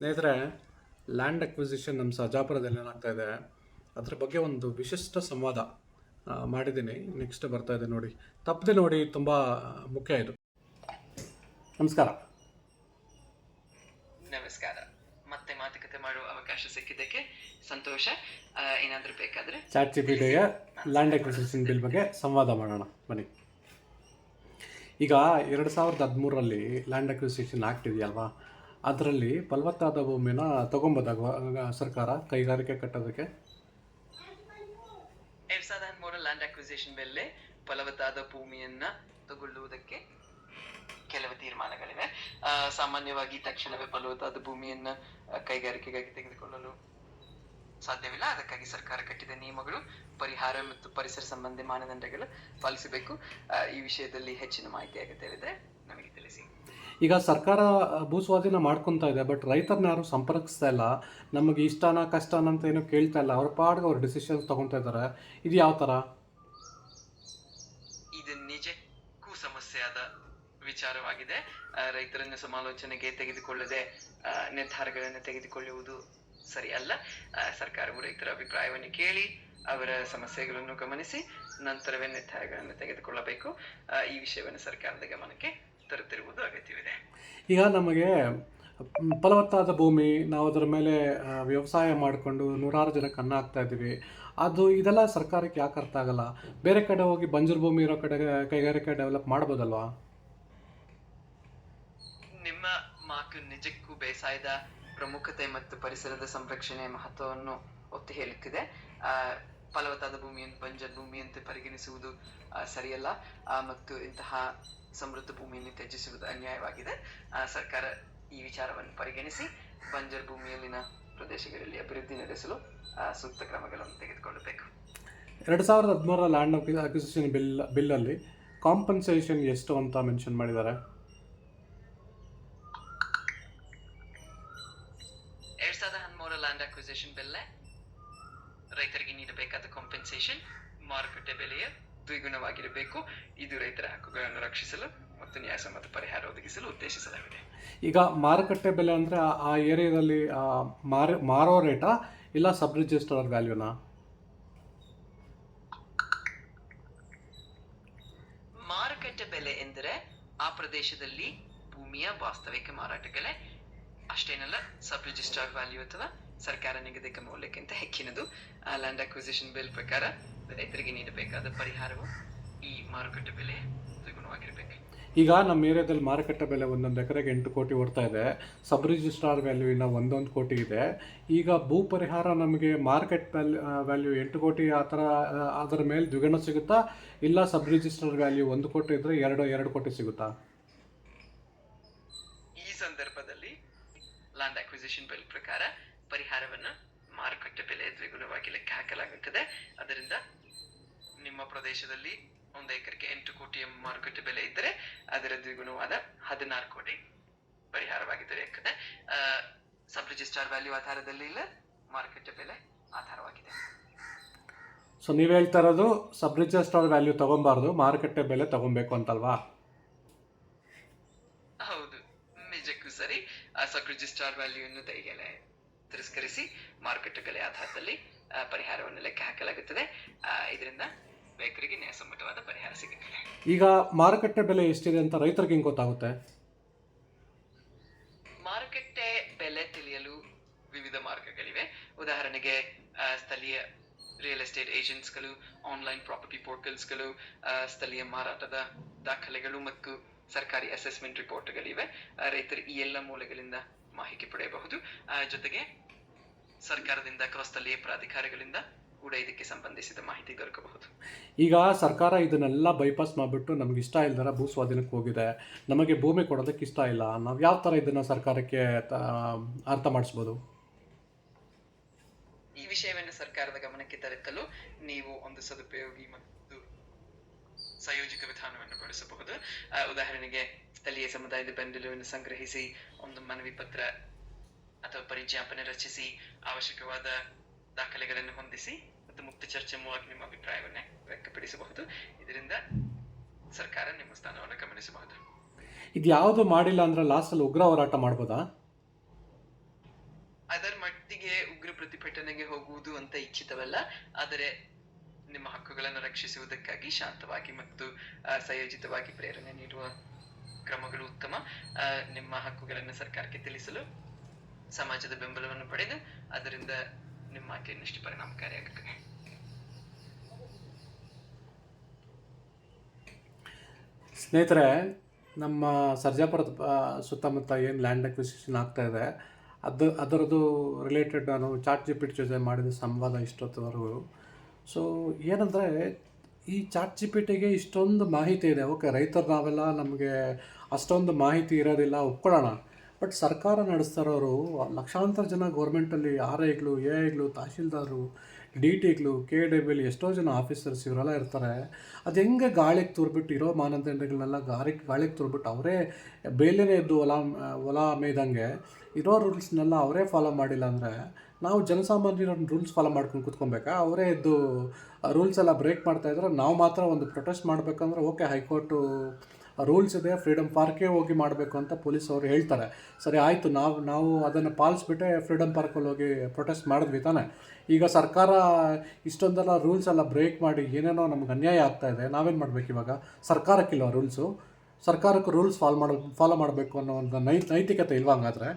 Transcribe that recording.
ಸ್ನೇಹಿತರೆ land acquisition ನಮ್ಮ ಸಜಾಪುರದಲ್ಲಿ ಏನಾಗ್ತಾ ಇದೆ ಅದ್ರ ಬಗ್ಗೆ ಒಂದು ವಿಶಿಷ್ಟ ಸಂವಾದ ಮಾಡಿದ್ದೀನಿ. ನೆಕ್ಸ್ಟ್ ಬರ್ತಾ ಇದೆ ನೋಡಿ. ತಪ್ಪದೆ ನೋಡಿ ತುಂಬ ಮುಖ್ಯ ಇದು. ನಮಸ್ಕಾರ. ನಮಸ್ಕಾರ. ಮತ್ತೆ ಮಾತುಕತೆ ಮಾಡುವ ಅವಕಾಶ ಸಿಕ್ಕಿದ್ದಕ್ಕೆ ಸಂತೋಷ. ಏನಾದರೂ ಬೇಕಾದರೆ ಚಾಟ್ ಜಿ ಪಿ ಟಿಗೆ ಲ್ಯಾಂಡ್ ಅಕ್ವಿಸಿಷನ್ ಬಿಲ್ ಬಗ್ಗೆ ಸಂವಾದ ಮಾಡೋಣ. ಬನ್ನಿ. ಈಗ ಎರಡು ಸಾವಿರದ ಹದಿಮೂರರಲ್ಲಿ ಲ್ಯಾಂಡ್ ಅಕ್ವಿಸಿಷನ್ ಆ್ಯಕ್ಟ್ ಇದೆಯಲ್ವಾ ಅದರಲ್ಲಿ ಫಲವತ್ತಾದ ಭೂಮಿನ ತಗೊಂಬೋದಾಗ ಸರ್ಕಾರ ಕೈಗಾರಿಕೆ ಕಟ್ಟೋದಕ್ಕೆ? ಎರಡ್ ಸಾವಿರದ ಹದಿಮೂರ ಲ್ಯಾಂಡ್ ಬೆಲೆ ಫಲವತ್ತಾದ ಭೂಮಿಯನ್ನ ತಗೊಳ್ಳುವುದಕ್ಕೆ ಕೆಲವು ತೀರ್ಮಾನಗಳಿವೆ. ಸಾಮಾನ್ಯವಾಗಿ ತಕ್ಷಣವೇ ಫಲವತ್ತಾದ ಭೂಮಿಯನ್ನ ಕೈಗಾರಿಕೆಗಾಗಿ ತೆಗೆದುಕೊಳ್ಳಲು ಸಾಧ್ಯವಿಲ್ಲ. ಅದಕ್ಕಾಗಿ ಸರ್ಕಾರ ಕಟ್ಟಿದ ನಿಯಮಗಳು, ಪರಿಹಾರ ಮತ್ತು ಪರಿಸರ ಸಂಬಂಧಿ ಮಾನದಂಡಗಳು ಪಾಲಿಸಬೇಕು. ಈ ವಿಷಯದಲ್ಲಿ ಹೆಚ್ಚಿನ ಮಾಹಿತಿ ಅಗತ್ಯವಿದೆ ಈಗ ಸರ್ಕಾರ ಭೂ ಸ್ವಾಧೀನ ಮಾಡ್ಕೊತಾ ಇದೆ ಬಟ್ ರೈತರನ್ನ ಯಾರು ಸಂಪರ್ಕಿಸ್ತಾ ಇಲ್ಲ. ನಮಗೆ ಇಷ್ಟನ, ಕಷ್ಟನ ಅಂತ ಏನು ಕೇಳ್ತಾ ಇಲ್ಲ. ಅವ್ರ ಪಾಡ್ಗೆ ಅವ್ರ ಡಿಸಿಷನ್ಸ್ ತಗೊಂತಾ ಇದ್ದಾರೆ. ಇದು ಯಾವ ಥರ? ಇದು ನಿಜಕ್ಕೂ ಸಮಸ್ಯೆಯಾದ ವಿಚಾರವಾಗಿದೆ. ರೈತರನ್ನ ಸಮಾಲೋಚನೆಗೆ ತೆಗೆದುಕೊಳ್ಳದೆ ನಿರ್ಧಾರಗಳನ್ನು ತೆಗೆದುಕೊಳ್ಳುವುದು ಸರಿಯಲ್ಲ. ಸರ್ಕಾರವು ರೈತರ ಅಭಿಪ್ರಾಯವನ್ನು ಕೇಳಿ, ಅವರ ಸಮಸ್ಯೆಗಳನ್ನು ಗಮನಿಸಿ, ನಂತರವೇ ನಿರ್ಧಾರಗಳನ್ನು ತೆಗೆದುಕೊಳ್ಳಬೇಕು. ಈ ವಿಷಯವನ್ನು ಸರ್ಕಾರದ ಗಮನಕ್ಕೆ ತರುತ್ತಿರುವುದು ಅಗತ್ಯವಿದೆ. ಈಗ ನಮಗೆ ಫಲವತ್ತಾದ ಭೂಮಿ ನಾವು ಅದರ ಮೇಲೆ ವ್ಯವಸಾಯ ಮಾಡಿಕೊಂಡು ನೂರಾರು ಜನಕ್ಕೆ ಅನ್ನ ಹಾಕ್ತಾ ಇದ್ದೀವಿ. ಅದು ಇದೆಲ್ಲ ಸರ್ಕಾರಕ್ಕೆ ಯಾಕೆ ಅರ್ಥ ಆಗಲ್ಲ? ಬೇರೆ ಕಡೆ ಹೋಗಿ ಬಂಜರು ಭೂಮಿ ಇರೋ ಕಡೆ ಕೈಗಾರಿಕೆ ಡೆವಲಪ್ ಮಾಡ್ಬೋದಲ್ವಾ? ನಿಮ್ಮ ಮಾತು ನಿಜಕ್ಕೂ ಬೇಸಾಯದ ಪ್ರಮುಖತೆ ಮತ್ತು ಪರಿಸರದ ಸಂರಕ್ಷಣೆ ಮಹತ್ವವನ್ನು ಒತ್ತಿ ಹೇಳುತ್ತಿದೆ. ಫಲವತ್ತಾದ ಭೂಮಿಯನ್ನು ಬಂಜರ್ ಭೂಮಿಯಂತೆ ಪರಿಗಣಿಸುವುದು ಸರಿಯಲ್ಲ. ಮತ್ತು ಇಂತಹ ಸಮೃದ್ಧ ಭೂಮಿಯನ್ನು ತ್ಯಜಿಸುವುದು ಅನ್ಯಾಯವಾಗಿದೆ. ಆ, ಸರ್ಕಾರ ಈ ವಿಚಾರವನ್ನು ಪರಿಗಣಿಸಿ ಬಂಜರ್ ಭೂಮಿಯಲ್ಲಿನ ಪ್ರದೇಶಗಳಲ್ಲಿ ಅಭಿವೃದ್ಧಿ ನಡೆಸಲು ಸೂಕ್ತ ಕ್ರಮಗಳನ್ನು ತೆಗೆದುಕೊಳ್ಳಬೇಕು. ಎರಡು ಸಾವಿರದ ಹದಿಮೂರರ ಲ್ಯಾಂಡ್ ಅಕ್ವಿಸಿಷನ್ ಬಿಲ್ ಬಿಲ್ಲಲ್ಲಿ ಕಾಂಪನ್ಸೇಷನ್ ಎಷ್ಟು ಅಂತ ಮೆನ್ಷನ್ ಮಾಡಿದ್ದಾರೆ? ಎರಡ್ ಸಾವಿರದ ಹದಿಮೂರ ಲ್ಯಾಂಡ್ ಅಕ್ವಿಸಿಷನ್ ಬೆಲೆ ರೈತರಿಗೆ ನೀಡಬೇಕಾದ ಕಾಂಪೆನ್ಸೇಷನ್ ಮಾರುಕಟ್ಟೆ ಬೆಲೆಯ ದ್ವಿಗುಣವಾಗಿರಬೇಕು. ಇದು ರೈತರ ಹಕ್ಕುಗಳನ್ನು ರಕ್ಷಿಸಲು ಮತ್ತು ನ್ಯಾಯಸಮ್ಮತ ಪರಿಹಾರ ಒದಗಿಸಲು ಉದ್ದೇಶಿಸಲಾಗಿದೆ. ಈಗ ಮಾರುಕಟ್ಟೆ ಬೆಲೆ ಅಂದರೆ ಆ ಏರಿಯಾದಲ್ಲಿ ಮಾರೋ ರೇಟಾ ಇಲ್ಲ ಸಬ್ ರಿಜಿಸ್ಟರ್ ವ್ಯಾಲ್ಯೂನಾ? ಮಾರುಕಟ್ಟೆ ಬೆಲೆ ಎಂದರೆ ಆ ಪ್ರದೇಶದಲ್ಲಿ ಭೂಮಿಯ ವಾಸ್ತವಿಕ ಮಾರಾಟ ಬೆಲೆ ಅಷ್ಟೇನಲ್ಲ ಸಬ್ ರಿಜಿಸ್ಟರ್ ವ್ಯಾಲ್ಯೂ ಅಥವಾ ಸರ್ಕಾರ ನಿಗದಿತ ಮೌಲ್ಯಕ್ಕಿಂತ ಹೆಚ್ಚಿನದು? ಲ್ಯಾಂಡ್ ಅಕ್ವಿಸಿಷನ್ ಬಿಲ್ ಪ್ರಕಾರ ರೈತರಿಗೆ ನೀಡಬೇಕಾದ ಪರಿಹಾರವು ಈ ಮಾರುಕಟ್ಟೆ ಬೆಲೆ ದ್ವಿಗುಣವಾಗಿರಬೇಕು. ಈಗ ನಮ್ಮ ಏರಿಯಾದಲ್ಲಿ ಮಾರುಕಟ್ಟೆ ಬೆಲೆ ಒಂದೊಂದು ಎಕರೆಗೆ ಎಂಟು ಕೋಟಿ ಓಡ್ತಾ ಇದೆ. ಸಬ್ ರಿಜಿಸ್ಟ್ರಾರ್ ವ್ಯಾಲ್ಯೂ ಇನ್ನು ಒಂದೊಂದು ಕೋಟಿ ಇದೆ. ಈಗ ಭೂ ಪರಿಹಾರ ನಮಗೆ ಮಾರ್ಕೆಟ್ ವ್ಯಾಲ್ಯೂ ವ್ಯಾಲ್ಯೂ ಎಂಟು ಕೋಟಿ ಆ ಥರ ಅದರ ಮೇಲೆ ದ್ವಿಗುಣ ಸಿಗುತ್ತಾ? ಇಲ್ಲ ಸಬ್ ರಿಜಿಸ್ಟ್ರಾರ್ ವ್ಯಾಲ್ಯೂ ಒಂದು ಕೋಟಿ ಇದ್ದರೆ ಎರಡು ಎರಡು ಕೋಟಿ ಸಿಗುತ್ತಾ? ಈ ಸಂದರ್ಭದಲ್ಲಿ ಲ್ಯಾಂಡ್ ಅಕ್ವಿಸಿಷನ್ ಬಿಲ್ ಪ್ರಕಾರ ಪರಿಹಾರವನ್ನ ಮಾರುಕಟ್ಟೆ ಬೆಲೆ ದ್ವಿಗುಣವಾಗಿ ಲೆಕ್ಕ ಹಾಕಲಾಗುತ್ತದೆ. ಅದರಿಂದ ನಿಮ್ಮ ಪ್ರದೇಶದಲ್ಲಿ ಒಂದು ಎಕರೆಗೆ ಎಂಟು ಕೋಟಿಯ ಮಾರುಕಟ್ಟೆ ಬೆಲೆ ಇದ್ದರೆ ಅದರ ದ್ವಿಗುಣವಾದ ಹದಿನಾರು ಕೋಟಿ ಪರಿಹಾರವಾಗಿ ದೊರೆಯುತ್ತದೆ ಸಬ್ ರಿಜಿಸ್ಟಾರ್ ವ್ಯಾಲ್ಯೂ ಆಧಾರದಲ್ಲಿ ಇಲ್ಲ ಮಾರುಕಟ್ಟೆ ಬೆಲೆ ಆಧಾರವಾಗಿದೆ. ಸೊ ನೀವು ಹೇಳ್ತಾ ಇರೋದು ಸಬ್ ರಿಜಿಸ್ಟಾರ್ ವ್ಯಾಲ್ಯೂ ತಗೊಂಬಾರದು ಮಾರುಕಟ್ಟೆ ಬೆಲೆ ತಗೊಬೇಕು ಅಂತಲ್ವಾ? ಹೌದು ನಿಜಕ್ಕೂ ಸರಿ. ಸಬ್ ವ್ಯಾಲ್ಯೂ ಅನ್ನು ತೆಗೆಯಲೆ ತಿರಸ್ಕರಿಸಿ ಮಾರುಕಟ್ಟೆ ಬೆಲೆ ಆಧಾರದಲ್ಲಿ ಪರಿಹಾರವನ್ನು ಲೆಕ್ಕ ಹಾಕಲಾಗುತ್ತದೆ. ಇದರಿಂದ ರೈತರಿಗೆ ನ್ಯಾಯಸಮ್ಮತವಾದ ಪರಿಹಾರ ಸಿಗುತ್ತದೆ. ಈಗ ಮಾರುಕಟ್ಟೆ ಬೆಲೆ ಎಷ್ಟಿದೆ ಅಂತ ರೈತರಿಗೆ ಹೆಂಗ್ ಗೊತ್ತಾಗುತ್ತೆ? ಮಾರುಕಟ್ಟೆ ಬೆಲೆ ತಿಳಿಯಲು ವಿವಿಧ ಮಾರ್ಗಗಳಿವೆ. ಉದಾಹರಣೆಗೆ ಸ್ಥಳೀಯ ರಿಯಲ್ ಎಸ್ಟೇಟ್ ಏಜೆಂಟ್ಸ್ಗಳು ಆನ್ಲೈನ್ ಪ್ರಾಪರ್ಟಿ ಪೋರ್ಟಲ್ಸ್ಗಳು ಸ್ಥಳೀಯ ಮಾರಾಟದ ದಾಖಲೆಗಳು ಮತ್ತು ಸರ್ಕಾರಿ ಅಸೆಸ್ಮೆಂಟ್ ರಿಪೋರ್ಟ್ಗಳಿವೆ ರೈತರು ಈ ಎಲ್ಲ ಮೂಲಗಳಿಂದ ಮಾಹಿತಿ ಪಡೆಯಬಹುದು. ಜೊತೆಗೆ ಸರ್ಕಾರದಿಂದ ಸ್ಥಳೀಯ ಪ್ರಾಧಿಕಾರಗಳಿಂದ ಕೂಡ ಇದಕ್ಕೆ ಸಂಬಂಧಿಸಿದ ಮಾಹಿತಿ ದೊರಕಬಹುದು. ಈಗ ಸರ್ಕಾರ ಇದನ್ನೆಲ್ಲ ಬೈಪಾಸ್ ಮಾಡಿಬಿಟ್ಟು ನಮ್ಗೆ ಇಷ್ಟ ಇಲ್ದರ ಭೂ ಸ್ವಾಧೀನಕ್ಕೆ ಹೋಗಿದೆ. ನಮಗೆ ಭೂಮಿ ಕೊಡೋದಕ್ಕೆ ಇಷ್ಟ ಇಲ್ಲ. ನಾವು ಯಾವ ಥರ ಇದನ್ನು ಸರ್ಕಾರಕ್ಕೆ ಅರ್ಥ ಮಾಡಿಸ್ಬೋದು? ಈ ವಿಷಯವನ್ನು ಸರ್ಕಾರದ ಗಮನಕ್ಕೆ ತರಕಲು ನೀವು ಒಂದು ಸದುಪಯೋಗಿ ಮತ್ತು ಸಂಯೋಜಕ ವಿಧಾನವನ್ನು ಬಳಸಬಹುದು. ಉದಾಹರಣೆಗೆ ಸ್ಥಳೀಯ ಸಮುದಾಯದ ಬೆಂಬಲವನ್ನು ಸಂಗ್ರಹಿಸಿ ಒಂದು ಮನವಿ ಪತ್ರ ಅಥವಾ ಪರಿಜ್ಞಾಪನೆ ರಚಿಸಿ ಅವಶ್ಯಕವಾದ ದಾಖಲೆಗಳನ್ನು ಹೊಂದಿಸಿ ಮತ್ತು ಮುಕ್ತ ಚರ್ಚೆ ಮೂಲಕ ನಿಮ್ಮ ಅಭಿಪ್ರಾಯವನ್ನು ವ್ಯಕ್ತಪಡಿಸಬಹುದು. ಇದರಿಂದ ಸರ್ಕಾರ ನಿಮ್ಮ ಸ್ಥಾನವನ್ನು ಗಮನಿಸಬಹುದು. ಇದು ಯಾವುದು ಮಾಡಿಲ್ಲ ಅಂದ್ರೆ ಲಾಸ್ಟ್ ಅಲ್ಲಿ ಉಗ್ರ ಹೋರಾಟ ಮಾಡಬಹುದಾ ಅದರ ಮಟ್ಟಿಗೆ ಉಗ್ರ ಪ್ರತಿಭಟನೆಗೆ ಹೋಗುವುದು ಅಂತ ಇಚ್ಛಿತವಲ್ಲ ಆದರೆ ನಿಮ್ಮ ಹಕ್ಕುಗಳನ್ನು ರಕ್ಷಿಸುವುದಕ್ಕಾಗಿ ಶಾಂತವಾಗಿ ಮತ್ತು ಸಂಯೋಜಿತವಾಗಿ ಪ್ರೇರಣೆ ನೀಡುವ ಕ್ರಮಗಳು ಉತ್ತಮ. ನಿಮ್ಮ ಹಕ್ಕುಗಳನ್ನು ಸರ್ಕಾರಕ್ಕೆ ತಿಳಿಸಲು ಸಮಾಜದ ಬೆಂಬಲವನ್ನು ಪಡೆದು ಅದರಿಂದ ನಿಮ್ಮ ಆಯ್ಕೆ ಇನ್ನಷ್ಟು ಪರಿಣಾಮಕಾರಿಯಾಗುತ್ತದೆ ಸ್ನೇಹಿತರೆ, ನಮ್ಮ ಸರ್ಜಾಪುರದ ಸುತ್ತಮುತ್ತ ಏನು ಲ್ಯಾಂಡ್ ಅಕ್ವಿಸಿಷನ್ ಆಗ್ತಾ ಇದೆ, ಅದು, ಅದರದ್ದು ರಿಲೇಟೆಡ್ ನಾನು ಚಾಟ್ ಜಿ ಪಿ ಟಿ ಜೊತೆ ಮಾಡಿದ ಸಂವಾದ ಇಷ್ಟೊತ್ತವರೆಗೂ. ಸೊ ಏನಂದರೆ ಈ ಚಾಟ್ ಜಿ ಇಷ್ಟೊಂದು ಮಾಹಿತಿ ಇದೆ. ಓಕೆ, ರೈತರು ನಾವೆಲ್ಲ ನಮಗೆ ಅಷ್ಟೊಂದು ಮಾಹಿತಿ ಇರೋದಿಲ್ಲ, ಒಪ್ಕೊಳ್ಳೋಣ. ಬಟ್ ಸರ್ಕಾರ ನಡೆಸ್ತಾ ಇರೋರು, ಲಕ್ಷಾಂತರ ಜನ ಗೌರ್ಮೆಂಟಲ್ಲಿ ಆರ್ ಐಗಳು ಎ ಐಗಳು ತಹಶೀಲ್ದಾರರು ಡಿ ಟಿಗಳು ಕೆ ಡೆಬಿಲಿ ಎಷ್ಟೋ ಜನ ಆಫೀಸರ್ಸ್ ಇವರೆಲ್ಲ ಇರ್ತಾರೆ. ಅದು ಹೆಂಗೆ ಗಾಳಿಗೆ ತೂರ್ಬಿಟ್ಟು, ಇರೋ ಮಾನದಂಡಗಳನ್ನೆಲ್ಲ ಗಾಳಿ ಗಾಳಿಗೆ ತೂರ್ಬಿಟ್ಟು ಅವರೇ ಬೇಲೆನೇ ಇದ್ದು ಹೊಲ ಹೊಲ ಮೇಯ್ದಂಗೆ, ಇರೋ ರೂಲ್ಸ್ನೆಲ್ಲ ಅವರೇ ಫಾಲೋ ಮಾಡಿಲ್ಲ ಅಂದರೆ ನಾವು ಜನಸಾಮಾನ್ಯರ ರೂಲ್ಸ್ ಫಾಲೋ ಮಾಡ್ಕೊಂಡು ಕೂತ್ಕೊಬೇಕಾ? ಅವರೇ ಇದ್ದು ರೂಲ್ಸ್ ಎಲ್ಲ ಬ್ರೇಕ್ ಮಾಡ್ತಾ ಇದ್ರೆ ನಾವು ಮಾತ್ರ ಒಂದು ಪ್ರೊಟೆಸ್ಟ್ ಮಾಡಬೇಕಂದ್ರೆ ಓಕೆ ಹೈಕೋರ್ಟು ರೂಲ್ಸ್ ಇದೆ ಫ್ರೀಡಮ್ ಪಾರ್ಕೇ ಹೋಗಿ ಮಾಡಬೇಕು ಅಂತ ಪೊಲೀಸ್ ಅವರು ಹೇಳ್ತಾರೆ. ಸರಿ, ಆಯಿತು, ನಾವು ನಾವು ಅದನ್ನು ಪಾಲಿಸ್ಬಿಟ್ಟೆ ಫ್ರೀಡಮ್ ಪಾರ್ಕಲ್ಲಿ ಹೋಗಿ ಪ್ರೊಟೆಸ್ಟ್ ಮಾಡಿದ್ವಿ ತಾನೆ. ಈಗ ಸರ್ಕಾರ ಇಷ್ಟೊಂದೆಲ್ಲ ರೂಲ್ಸ್ ಎಲ್ಲ ಬ್ರೇಕ್ ಮಾಡಿ ಏನೇನೋ ನಮ್ಗೆ ಅನ್ಯಾಯ ಆಗ್ತಾ ಇದೆ, ನಾವೇನು ಮಾಡಬೇಕು ಇವಾಗ? ಸರ್ಕಾರಕ್ಕಿಲ್ವ ರೂಲ್ಸು ಸರ್ಕಾರಕ್ಕೆ ರೂಲ್ಸ್ ಫಾಲೋ ಮಾಡ ಫಾಲೋ ಮಾಡಬೇಕು ಅನ್ನೋ ಒಂದು ನೈ, ನೈತಿಕತೆ ಇಲ್ವಾ ಹಂಗಾದ್ರೆ?